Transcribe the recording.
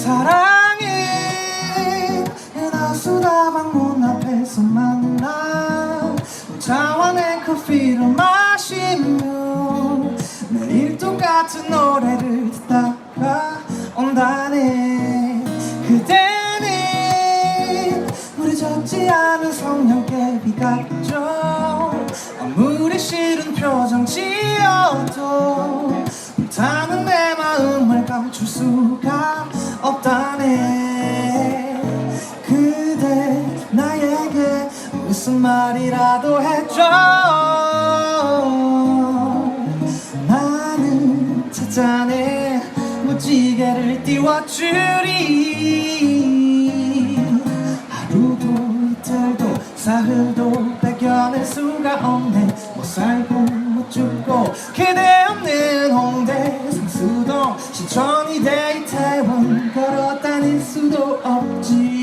사랑해 은하수다방 문 앞에서 만나 자원의 커피를 마시며 매일 똑같은 노래를 듣다가 온다네. 그대는 무뎌졌지 않은 성냥개비 같죠. 아무리 싫은 표정 지 없다네 그대 나에게 무슨 말이라도 해줘. 나는 찾아내 무지개를 띄워주리. 하루도 이틀도 사흘도 배겨낼 수가 없네. 못 살고 못 죽고 그대 없는 홍대 상수동 걸어 다닐 수도 없지